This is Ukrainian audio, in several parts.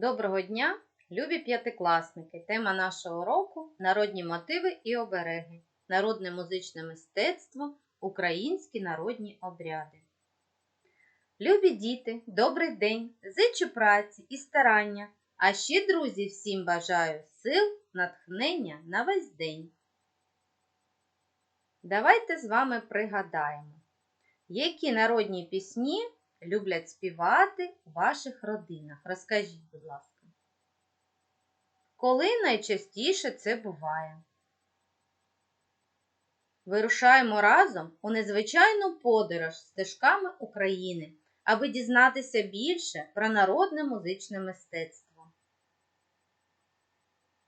Доброго дня, любі п'ятикласники! Тема нашого уроку народні мотиви і обереги, народне музичне мистецтво, українські народні обряди. Любі діти, добрий день! Зичу праці і старання, а ще, друзі, всім бажаю сил, натхнення на весь день. Давайте з вами пригадаємо, які народні пісні люблять співати у ваших родинах. Розкажіть, будь ласка. Коли найчастіше це буває? Вирушаємо разом у незвичайну подорож стежками України, аби дізнатися більше про народне музичне мистецтво.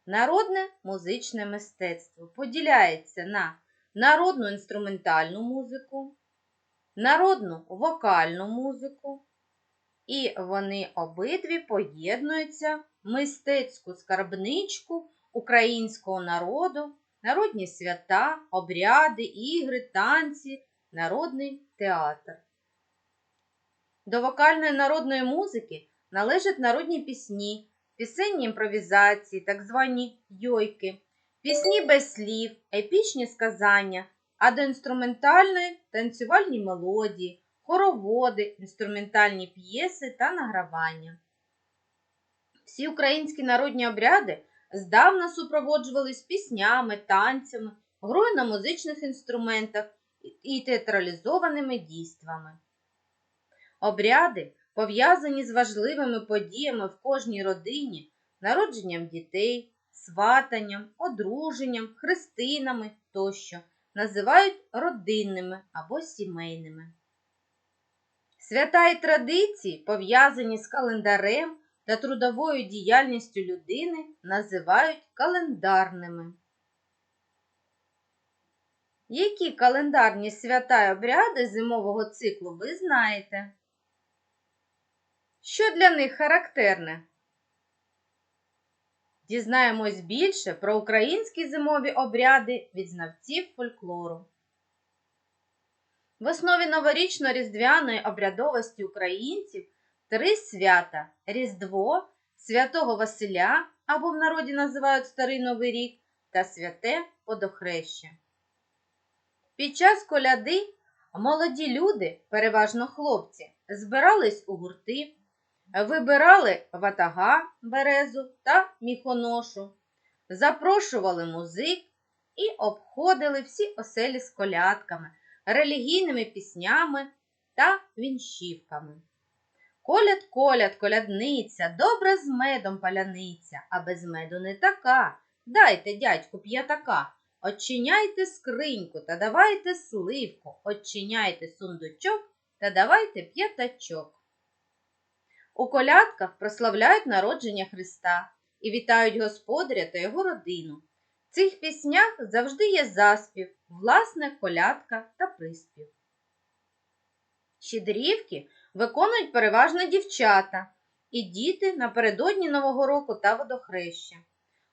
Народне музичне мистецтво поділяється на народну інструментальну музику, народну вокальну музику, і вони обидві поєднуються мистецьку скарбничку українського народу, народні свята, обряди, ігри, танці, народний театр. До вокальної народної музики належать народні пісні, пісенні імпровізації, так звані йойки, пісні без слів, епічні сказання, а до інструментальної танцювальні мелодії, хороводи, інструментальні п'єси та награвання. Всі українські народні обряди здавна супроводжувались піснями, танцями, грою на музичних інструментах і театралізованими дійствами. Обряди, пов'язані з важливими подіями в кожній родині, народженням дітей, сватанням, одруженням, хрестинами тощо, називають родинними або сімейними. Свята і традиції, пов'язані з календарем та трудовою діяльністю людини, називають календарними. Які календарні свята й обряди зимового циклу ви знаєте? Що для них характерне? Дізнаємось більше про українські зимові обряди від знавців фольклору. В основі новорічно-різдвяної обрядовості українців три свята Різдво, Святого Василя або в народі називають Старий Новий рік та святе Подохреща. Під час коляди молоді люди, переважно хлопці, збирались у гурти, вибирали ватага, березу та міхоношу, запрошували музик і обходили всі оселі з колядками, релігійними піснями та віншівками. Коляд, коляд, колядниця, добра з медом паляниця, а без меду не така. Дайте, дядьку, п'ятака. Очиняйте скриньку та давайте сливку, очиняйте сундучок та давайте п'ятачок. У колядках прославляють народження Христа і вітають господаря та його родину. В цих піснях завжди є заспів, власне колядка та приспів. Щедрівки виконують переважно дівчата і діти напередодні Нового року та водохреща.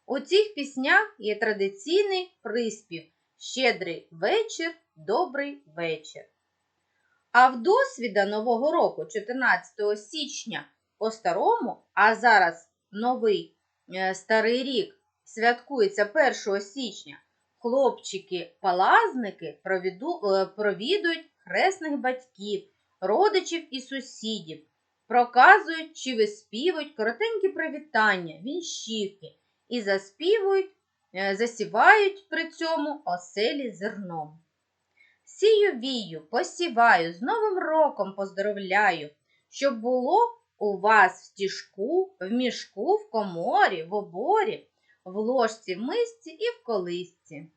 У цих піснях є традиційний приспів Щедрий вечір, добрий вечір. А в досвіда Нового року, 14 січня по старому, а зараз новий е, старий рік святкується 1 січня, хлопчики-палазники е, провідують хресних батьків, родичів і сусідів, проказують чи виспівують коротенькі привітання, вінщівки і заспівують, е, засівають при цьому оселі зерном. Сію вію, посіваю, з Новим роком поздоровляю, щоб було у вас в стіжку, в мішку, в коморі, в оборі, в ложці, в мисці і в колисці.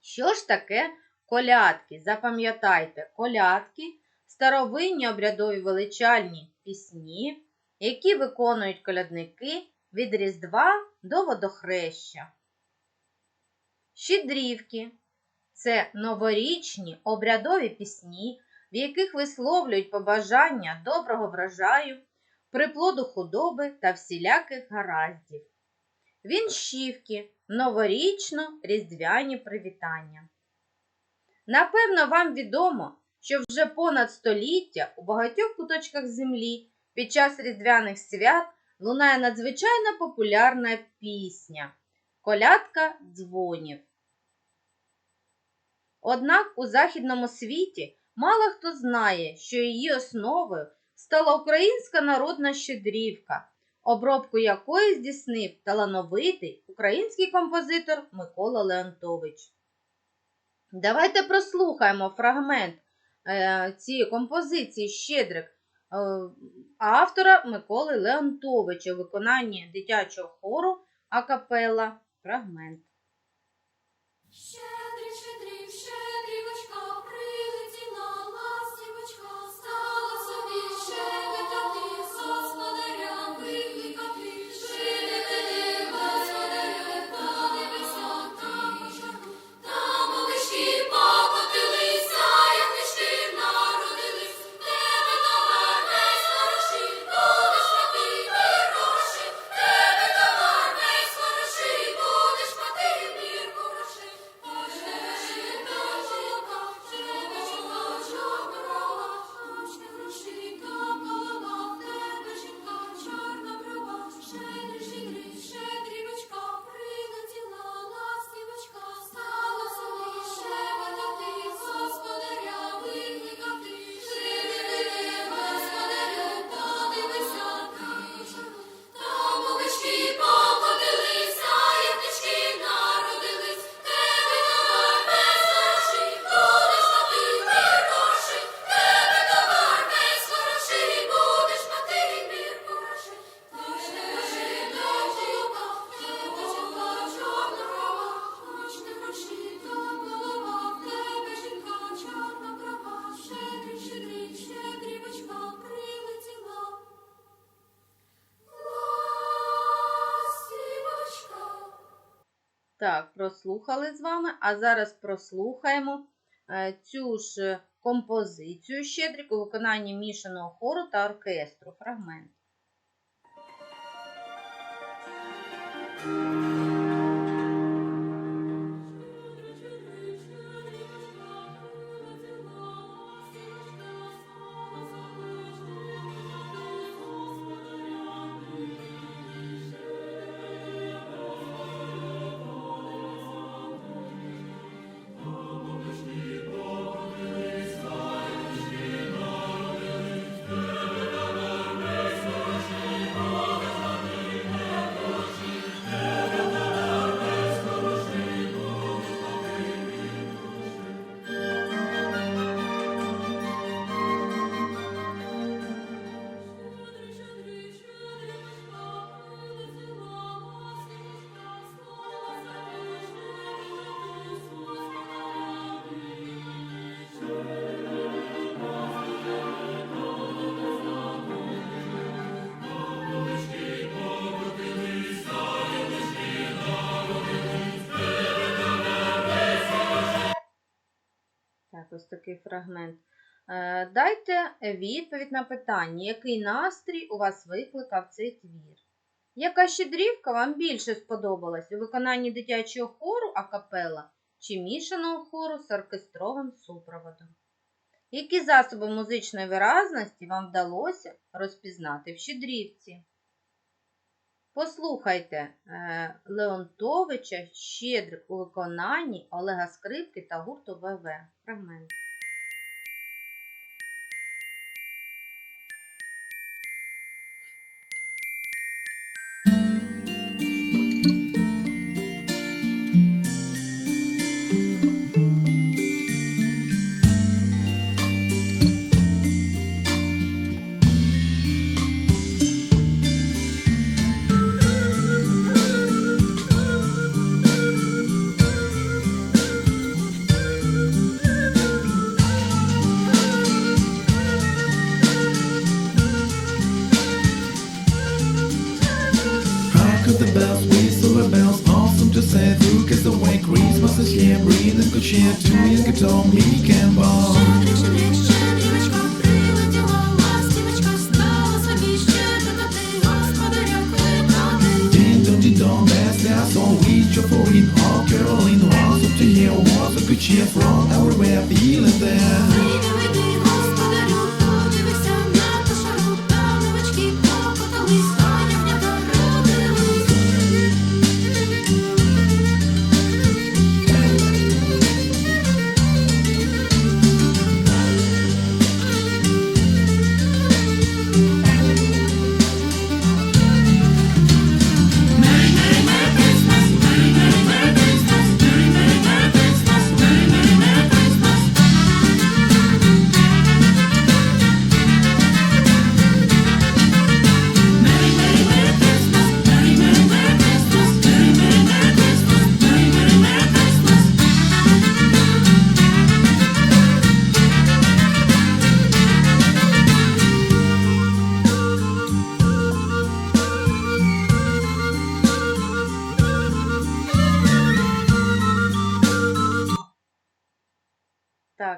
Що ж таке колядки? Запам'ятайте, колядки старовинні обрядові величальні пісні, які виконують колядники від Різдва до водохреща. Щедрівки це новорічні обрядові пісні, в яких висловлюють побажання доброго врожаю, приплоду худоби та всіляких гараздів. Вінщівки новорічно-різдвяні привітання. Напевно, вам відомо, що вже понад століття у багатьох куточках землі під час різдвяних свят лунає надзвичайно популярна пісня Колядка дзвонів. Однак у західному світі мало хто знає, що її основою стала українська народна щедрівка, обробку якої здійснив талановитий український композитор Микола Леонтович. Давайте прослухаємо фрагмент е, цієї композиції Щедрик е, автора Миколи Леонтовича у виконанні дитячого хору Акапелла. Фрагмент. Прослухали з вами, а зараз прослухаємо е, цю ж е, композицію Щедрик у виконанні мішаного хору та оркестру. Фрагмент. Фрагмент. Е, Дайте відповідь на питання, який настрій у вас викликав цей твір? Яка щедрівка вам більше сподобалась у виконанні дитячого хору акапела чи мішаного хору з оркестровим супроводом? Які засоби музичної виразності вам вдалося розпізнати в щедрівці? Послухайте е, Леонтовича Щедрик у виконанні Олега Скрипки та гурту ВВ. Фрагмент. on me.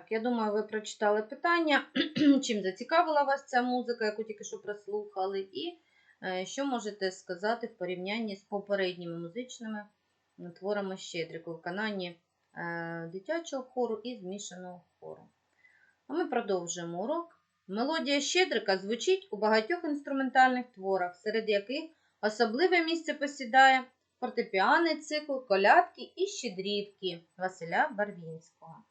Так, я думаю, ви прочитали питання, чим зацікавила вас ця музика, яку тільки що прослухали, і е, що можете сказати в порівнянні з попередніми музичними творами Щедрик у виконанні е, дитячого хору і змішаного хору. А ми продовжуємо урок. Мелодія Щедрика звучить у багатьох інструментальних творах, серед яких особливе місце посідає фортепіаний цикл колядки і щедрівки Василя Барвінського.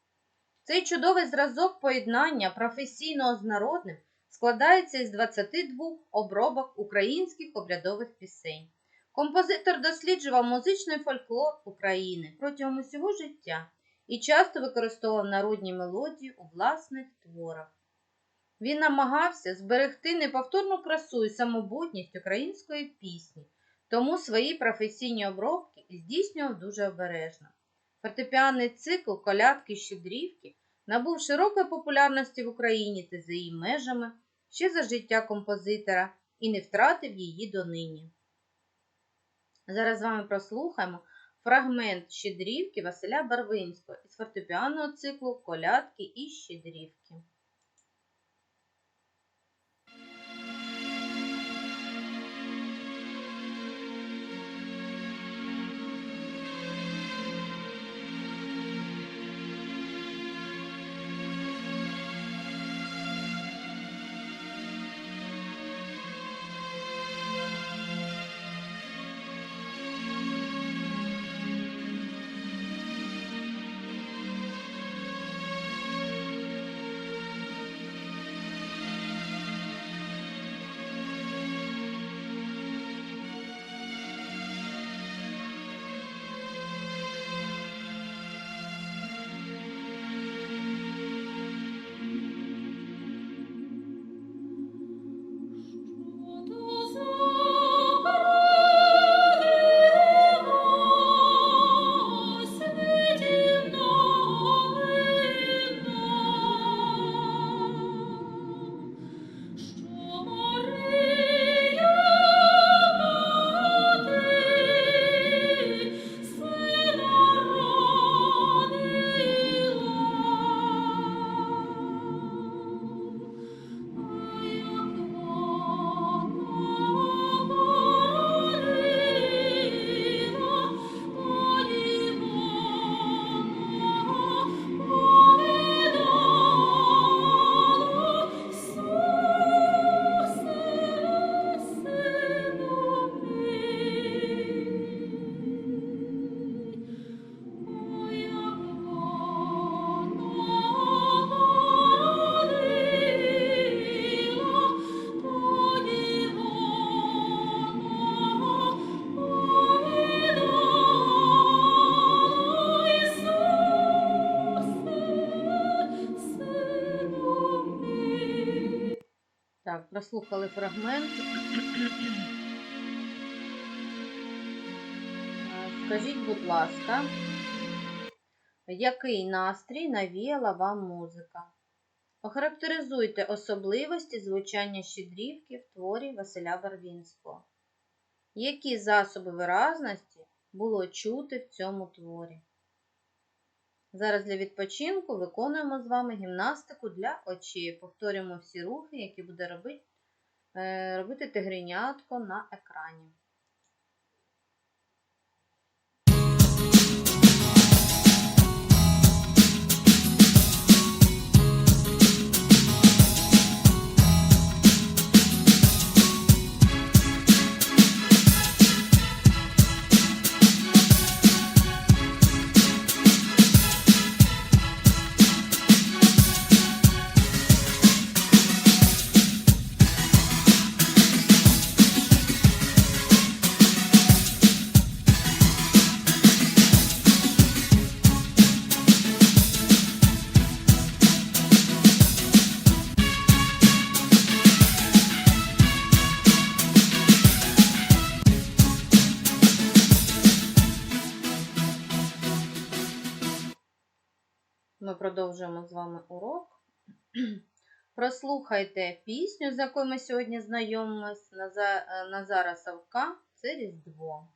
Цей чудовий зразок поєднання професійного з народним складається із 22 обробок українських обрядових пісень. Композитор досліджував музичний фольклор України протягом усього життя і часто використовував народні мелодії у власних творах. Він намагався зберегти неповторну красу і самобутність української пісні, тому свої професійні обробки здійснював дуже обережно. Фортепіанний цикл колядки щедрівки набув широкої популярності в Україні та за її межами ще за життя композитора і не втратив її донині. Зараз з вами прослухаємо фрагмент щедрівки Василя Барвинського із фортепіанного циклу Колядки і щедрівки. Так, прослухали фрагмент. Скажіть, будь ласка, який настрій навіяла вам музика? Охарактеризуйте особливості звучання щедрівки в творі Василя Барвінського. Які засоби виразності було чути в цьому творі? Зараз для відпочинку виконуємо з вами гімнастику для очей. Повторюємо всі рухи, які буде робити, е, робити тигренятко на екрані. Ми продовжуємо з вами урок. Прослухайте пісню, з якою ми сьогодні знайомимось е, Назара Савка це Різдво.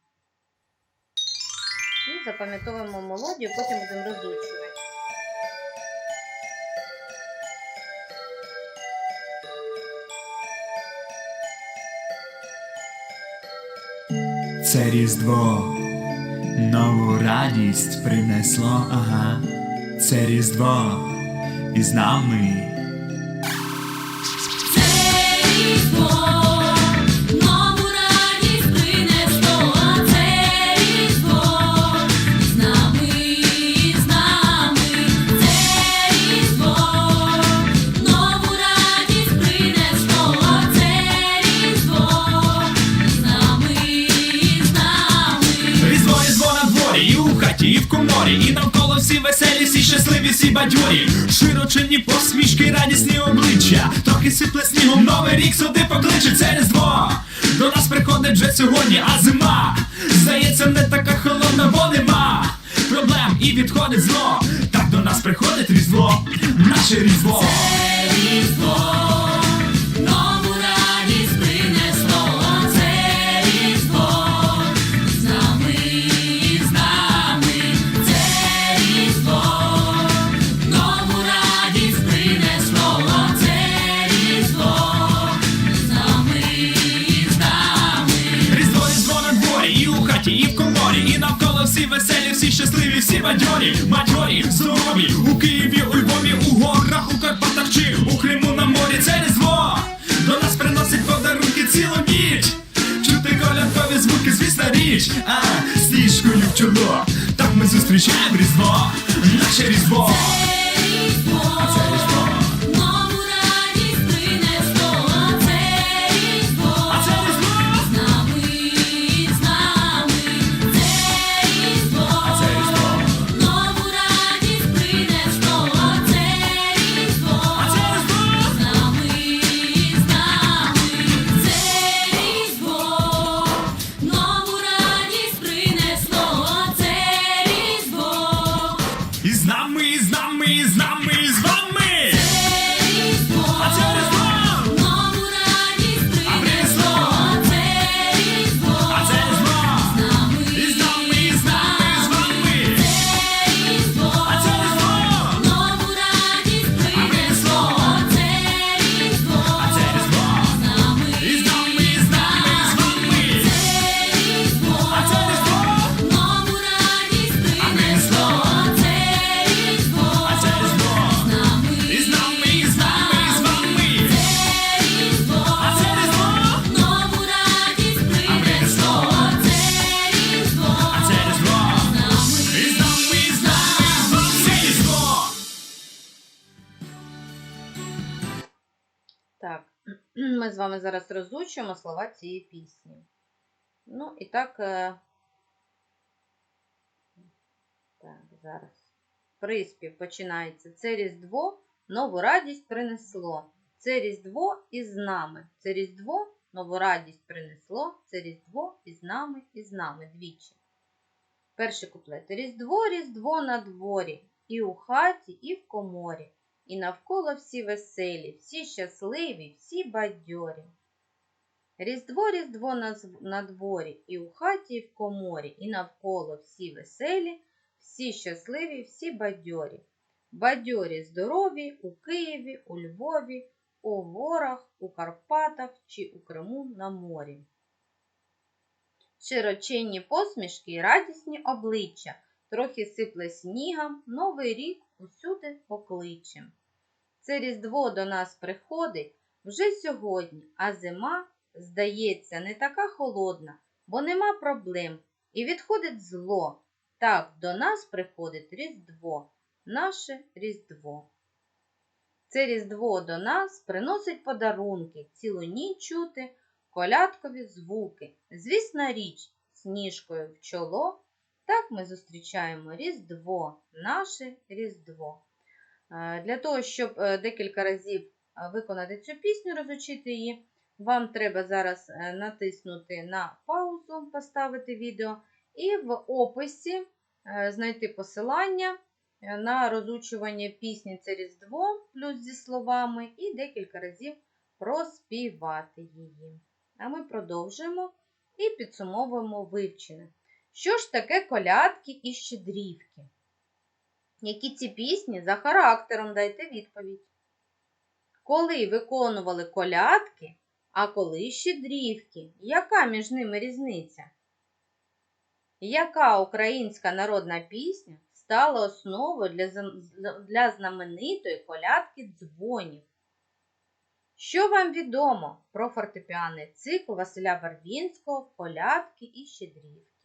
І запам'ятовуємо мелодію, потім будемо розучувати. Це різдво нову радість принесло, ага це різдво із нами. Бадьорі. широчені посмішки, радісні обличчя. Трохи сипле снігом, новий рік сюди покличе це різдво. До нас приходить вже сьогодні, а зима. Здається, не така холодна, бо нема. Проблем і відходить зло. Так до нас приходить різдво, наше різдво. Різдво, ми зараз розучуємо слова цієї пісні. Ну, і так, е, так, зараз. Приспів починається. Це Різдво нову радість принесло. Це Різдво із нами. Це Різдво нову радість принесло. Це Різдво із нами, із нами. Двічі. Перший куплет. Різдво, Різдво на дворі, і у хаті, і в коморі. І навколо всі веселі, всі щасливі, всі бадьорі. Різдво, Різдво на, дворі, і у хаті, і в коморі, і навколо всі веселі, всі щасливі, всі бадьорі. Бадьорі здорові у Києві, у Львові, у горах, у Карпатах чи у Криму на морі. Широченні посмішки й радісні обличчя, трохи сипле снігом, новий рік усюди покличем. Це різдво до нас приходить вже сьогодні, а зима, здається, не така холодна, бо нема проблем і відходить зло. Так до нас приходить Різдво, наше Різдво. Це Різдво до нас приносить подарунки, цілу ніч чути колядкові звуки. Звісна річ, сніжкою в чоло. Так ми зустрічаємо Різдво, наше Різдво. Е, Для того, щоб е, декілька разів е, виконати цю пісню, розучити її, вам треба зараз натиснути на паузу, поставити відео і в описі знайти посилання на розучування пісні це Різдво плюс зі словами і декілька разів проспівати її. А ми продовжуємо і підсумовуємо вивчене. Що ж таке колядки і щедрівки? Які ці пісні за характером дайте відповідь. Коли виконували колядки, а коли щедрівки, яка між ними різниця? Яка українська народна пісня стала основою для, для знаменитої колядки дзвонів? Що вам відомо про фортепіаний цикл Василя Барвінського, колядки і щедрівки?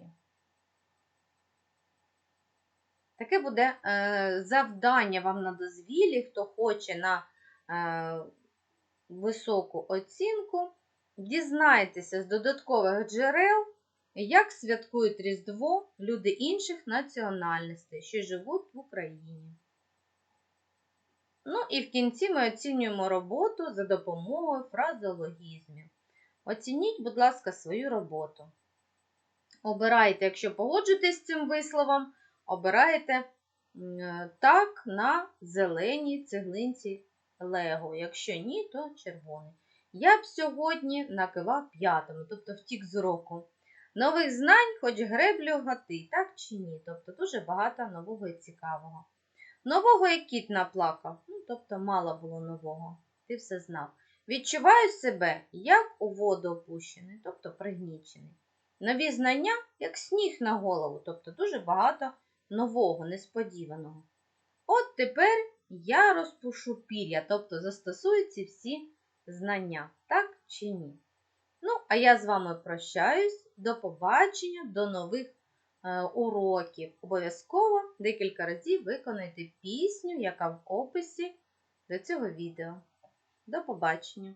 Таке буде е, завдання вам на дозвіллі, хто хоче на е, високу оцінку. Дізнайтеся з додаткових джерел, як святкують Різдво люди інших національностей, що живуть в Україні. Ну і в кінці ми оцінюємо роботу за допомогою фразеологізмів. Оцініть, будь ласка, свою роботу. Обирайте, якщо погоджуєтесь з цим висловом, обирайте м, е, так на зеленій цеглинці Лего. Якщо ні, то червоний. Я б сьогодні накивав п'ятому, тобто втік з уроку. Нових знань, хоч греблю гати, так чи ні? Тобто дуже багато нового і цікавого. Нового як кіт наплакав, ну, тобто мало було нового. Ти все знав. Відчуваю себе як у воду опущений, тобто пригнічений. Нові знання, як сніг на голову, тобто дуже багато нового, несподіваного. От тепер я розпушу пір'я, тобто застосую ці всі знання, так чи ні. Ну, а я з вами прощаюсь. До побачення, до нових е, уроків. Обов'язково декілька разів виконайте пісню, яка в описі до цього відео. До побачення!